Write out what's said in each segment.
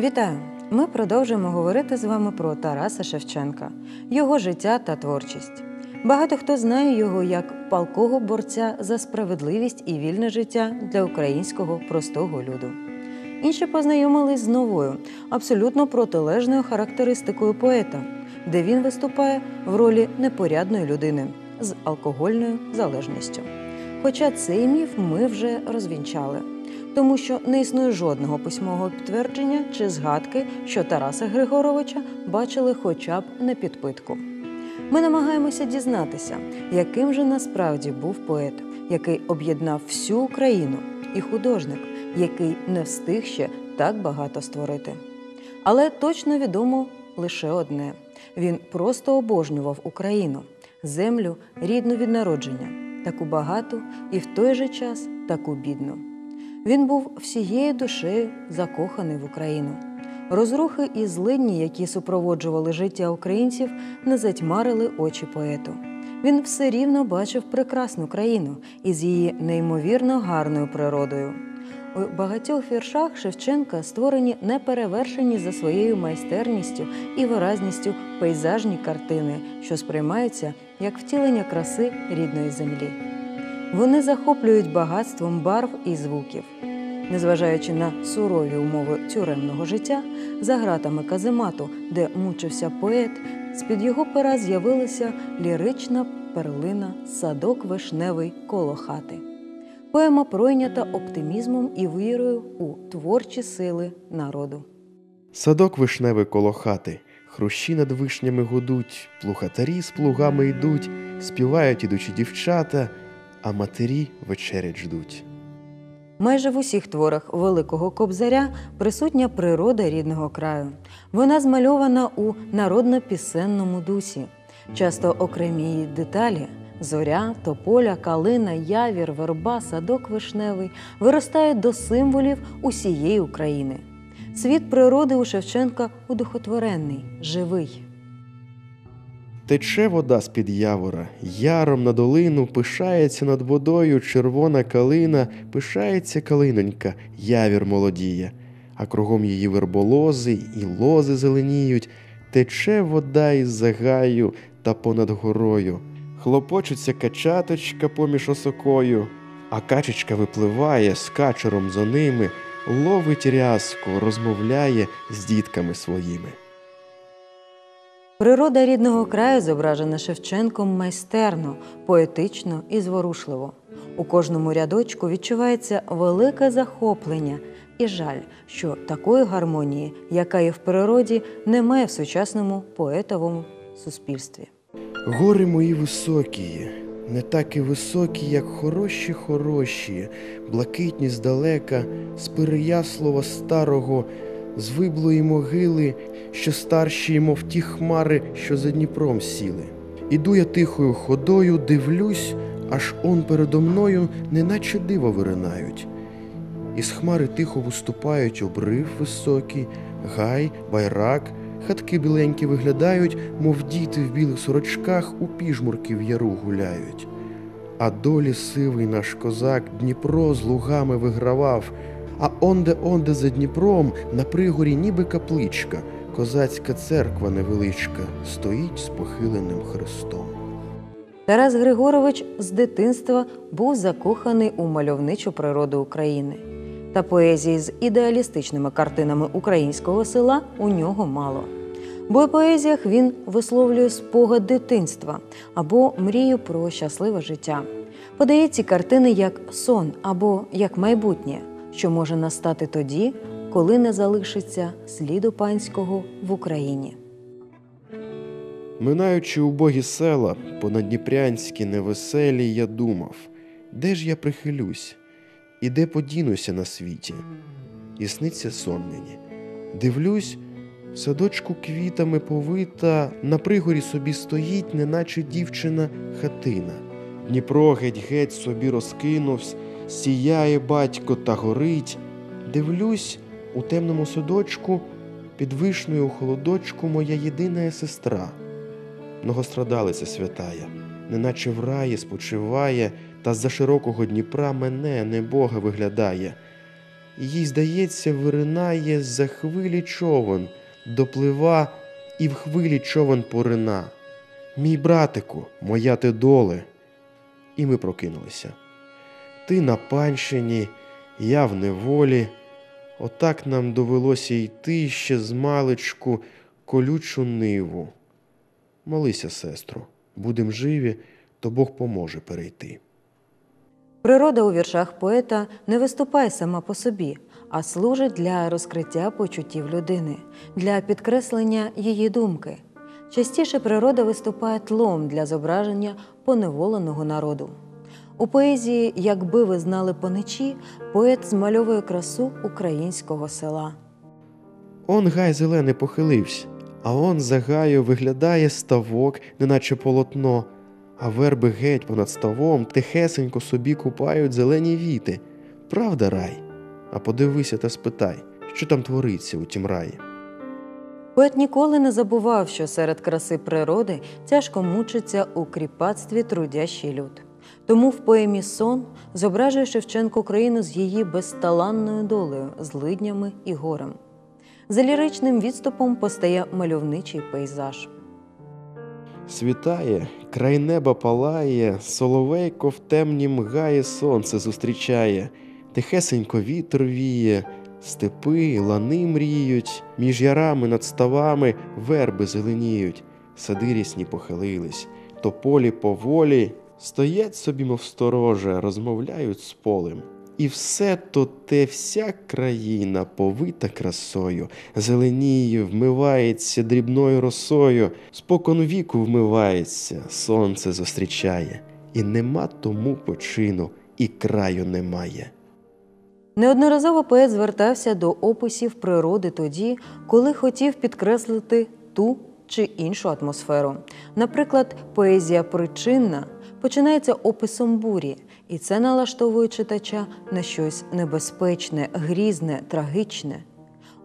Вітаю! Ми продовжуємо говорити з вами про Тараса Шевченка, його життя та творчість. Багато хто знає його як палкого борця за справедливість і вільне життя для українського простого люду. Інші познайомились з новою, абсолютно протилежною характеристикою поета, де він виступає в ролі непорядної людини з алкогольною залежністю. Хоча цей міф ми вже розвінчали тому що не існує жодного письмового підтвердження чи згадки, що Тараса Григоровича бачили хоча б на підпитку. Ми намагаємося дізнатися, яким же насправді був поет, який об'єднав всю Україну, і художник, який не встиг ще так багато створити. Але точно відомо лише одне: він просто обожнював Україну, землю рідну від народження, таку багату і в той же час таку бідну. Він був всією душею закоханий в Україну. Розрухи і злидні, які супроводжували життя українців, не затьмарили очі поету. Він все рівно бачив прекрасну країну із її неймовірно гарною природою. У багатьох віршах Шевченка створені неперевершені за своєю майстерністю і виразністю пейзажні картини, що сприймаються як втілення краси рідної землі. Вони захоплюють багатством барв і звуків. Незважаючи на сурові умови тюремного життя, за гратами каземату, де мучився поет, з-під його пера з'явилася лірична перлина Садок вишневий коло хати. Поема пройнята оптимізмом і вірою у творчі сили народу. Садок вишневий коло хати, хрущі над вишнями гудуть, плугатарі з плугами йдуть, співають ідучі дівчата а матері вечерять ждуть. Майже в усіх творах Великого Кобзаря присутня природа рідного краю. Вона змальована у народно-пісенному дусі, часто окремі її деталі. Зоря, тополя, калина, явір, верба, садок вишневий виростають до символів усієї України. Світ природи у Шевченка удохотворений, живий. Тече вода з-під явора, яром на долину, пишається над водою червона калина, пишається калинонька, явір молодіє, а кругом її верболози і лози зеленіють, тече вода із загаю та понад горою. Хлопочеться качаточка поміж осокою, а качечка випливає з качером за ними, ловить рязку, розмовляє з дітками своїми. Природа рідного краю зображена Шевченком майстерно, поетично і зворушливо. У кожному рядочку відчувається велике захоплення і жаль, що такої гармонії, яка є в природі, немає в сучасному поетовому суспільстві. Гори мої високі, не так і високі, як хороші, хороші, блакитні здалека, з переяслова старого з виблої могили, що старші, мов ті хмари, що за Дніпром сіли. Іду я тихою ходою, дивлюсь, аж он передо мною, неначе диво виринають. Із хмари тихо виступають обрив високий, гай, байрак, хатки біленькі виглядають, мов діти в білих сорочках у піжмурки в яру гуляють. А долі сивий наш козак Дніпро з лугами вигравав. А онде онде за Дніпром на пригорі, ніби капличка, козацька церква невеличка, стоїть з похиленим хрестом. Тарас Григорович з дитинства був закоханий у мальовничу природу України. Та поезії з ідеалістичними картинами українського села у нього мало. Бо у поезіях він висловлює спогад дитинства або мрію про щасливе життя. Подає ці картини як сон або як майбутнє що може настати тоді, коли не залишиться сліду панського в Україні. Минаючи убогі села, понадніпрянські невеселі, я думав, де ж я прихилюсь, і де подінуся на світі, і сниться сон мені. Дивлюсь, в садочку квітами повита, на пригорі собі стоїть, неначе дівчина хатина. Дніпро геть-геть собі розкинувсь, сіяє батько та горить. Дивлюсь, у темному садочку, під вишнею у холодочку моя єдина сестра. Многострадалиця святая, неначе в раї спочиває, та з за широкого Дніпра мене, не Бога, виглядає. їй здається, виринає за хвилі човен, доплива і в хвилі човен порина. Мій братику, моя ти доле. І ми прокинулися. Ти на панщині, я в неволі. Отак нам довелося йти ще з маличку колючу ниву. Молися, сестру, будем живі, то Бог поможе перейти. Природа у віршах поета не виступає сама по собі, а служить для розкриття почуттів людини, для підкреслення її думки. Частіше природа виступає тлом для зображення поневоленого народу. У поезії Якби ви знали поничі, поет змальовує красу українського села. Он гай зелений похилився, а он за гаю виглядає ставок, неначе полотно, а верби геть понад ставом тихесенько собі купають зелені віти. Правда, рай? А подивися та спитай, що там твориться у тім раї. Поет ніколи не забував, що серед краси природи тяжко мучиться у кріпацтві трудящий люд. Тому в поемі Сон зображує Шевченко Україну з її безталанною долею, злиднями і горем. За ліричним відступом постає мальовничий пейзаж. Світає, край неба палає, соловейко в темнім гає сонце зустрічає, тихесенько вітер віє, степи, лани мріють, між ярами над ставами верби зеленіють, сади рісні похилились, тополі поволі стоять собі, мов стороже, розмовляють з полем. І все то те вся країна повита красою, зеленіє, вмивається дрібною росою, спокон віку вмивається, сонце зустрічає, і нема тому почину, і краю немає. Неодноразово поет звертався до описів природи тоді, коли хотів підкреслити ту чи іншу атмосферу. Наприклад, поезія причинна починається описом бурі, і це налаштовує читача на щось небезпечне, грізне, трагічне.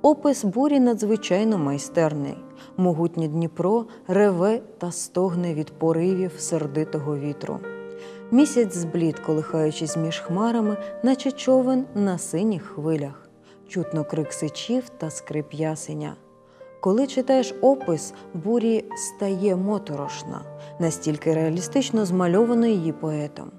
Опис бурі надзвичайно майстерний. Могутнє Дніпро реве та стогне від поривів сердитого вітру. Місяць зблід, колихаючись між хмарами, наче човен на синіх хвилях. Чутно крик сичів та скрип ясеня. Коли читаєш опис, бурі стає моторошна, настільки реалістично змальовано її поетом.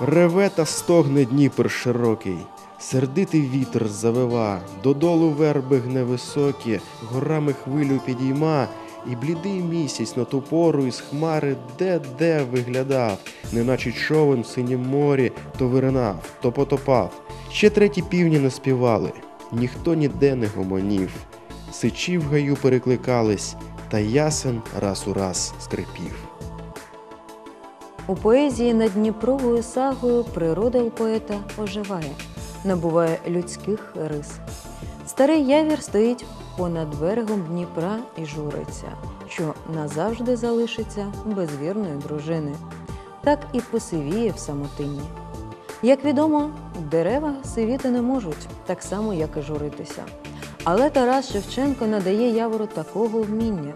Реве та стогне Дніпр широкий, сердитий вітер завива, додолу верби гне високі, горами хвилю підійма, і блідий місяць на ту пору із хмари де-де виглядав, неначе човен в синім морі то виринав, то потопав. Ще треті півні не співали, ніхто ніде не гомонів. Сичі в гаю перекликались, та ясен раз у раз скрипів. У поезії над Дніпровою сагою природа у поета оживає, набуває людських рис. Старий явір стоїть понад берегом Дніпра і журиться, що назавжди залишиться без вірної дружини. Так і посивіє в самотині. Як відомо, дерева сивіти не можуть, так само, як і журитися. Але Тарас Шевченко надає явору такого вміння.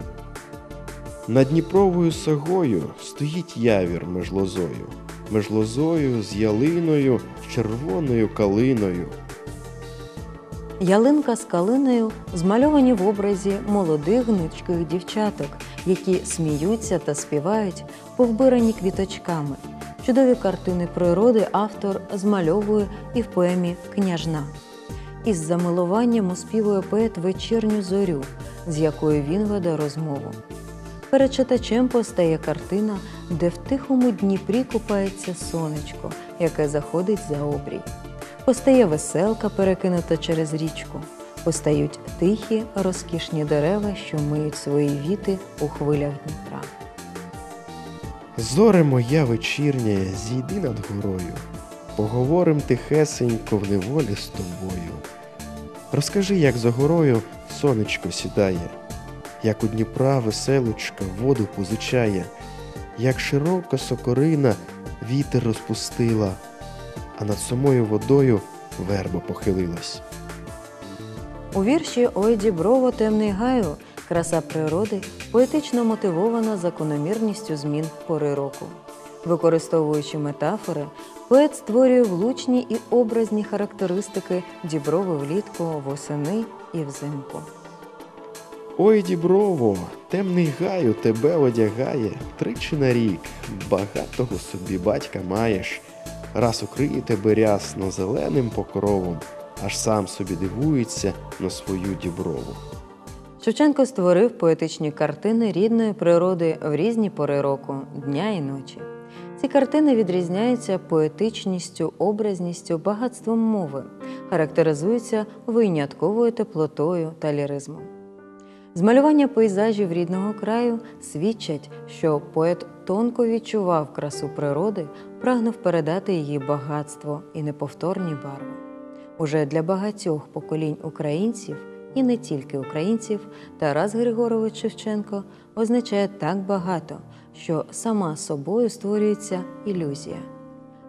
Над Дніпровою сагою стоїть явір меж лозою, меж лозою з ялиною, червоною калиною. Ялинка з калиною змальовані в образі молодих гнучких дівчаток, які сміються та співають, повбирані квіточками. Чудові картини природи автор змальовує і в поемі Княжна. Із замилуванням оспівує поет вечірню зорю, з якою він веде розмову. Перед читачем постає картина, де в тихому Дніпрі купається сонечко, яке заходить за обрій. Постає веселка, перекинута через річку. Постають тихі, розкішні дерева, що миють свої віти у хвилях Дніпра. Зоре моя вечірня, зійди над горою, поговорим тихесенько в неволі з тобою. Розкажи, як за горою сонечко сідає, як у Дніпра веселочка воду позичає, як широка сокорина вітер розпустила, а над самою водою верба похилилась. У вірші Ой діброво темний гаю Краса природи поетично мотивована закономірністю змін пори року. Використовуючи метафори, поет створює влучні і образні характеристики діброви влітку, восени і взимку. Ой, діброво, темний гаю тебе одягає тричі на рік. Багатого собі батька маєш. Раз укриє тебе рясно зеленим покровом, аж сам собі дивується на свою діброву. Шевченко створив поетичні картини рідної природи в різні пори року, дня і ночі. Ці картини відрізняються поетичністю, образністю, багатством мови, характеризуються винятковою теплотою та ліризмом. Змалювання пейзажів рідного краю свідчать, що поет тонко відчував красу природи, прагнув передати її багатство і неповторні барви. Уже для багатьох поколінь українців і не тільки українців, Тарас Григорович Шевченко означає так багато, що сама собою створюється ілюзія.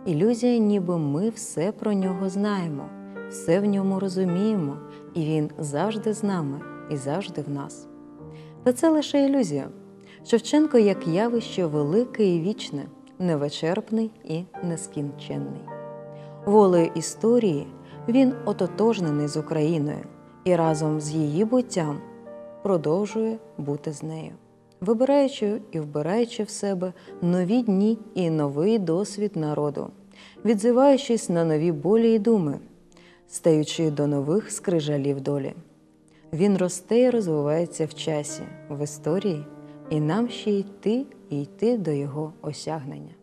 Ілюзія, ніби ми все про нього знаємо, все в ньому розуміємо, і він завжди з нами і завжди в нас. Та це лише ілюзія. Шевченко як явище велике і вічне, невичерпний і нескінченний. Волею історії він ототожнений з Україною і разом з її буттям продовжує бути з нею, вибираючи і вбираючи в себе нові дні і новий досвід народу, відзиваючись на нові болі й думи, стаючи до нових скрижалів долі. Він росте і розвивається в часі, в історії, і нам ще йти і йти до його осягнення.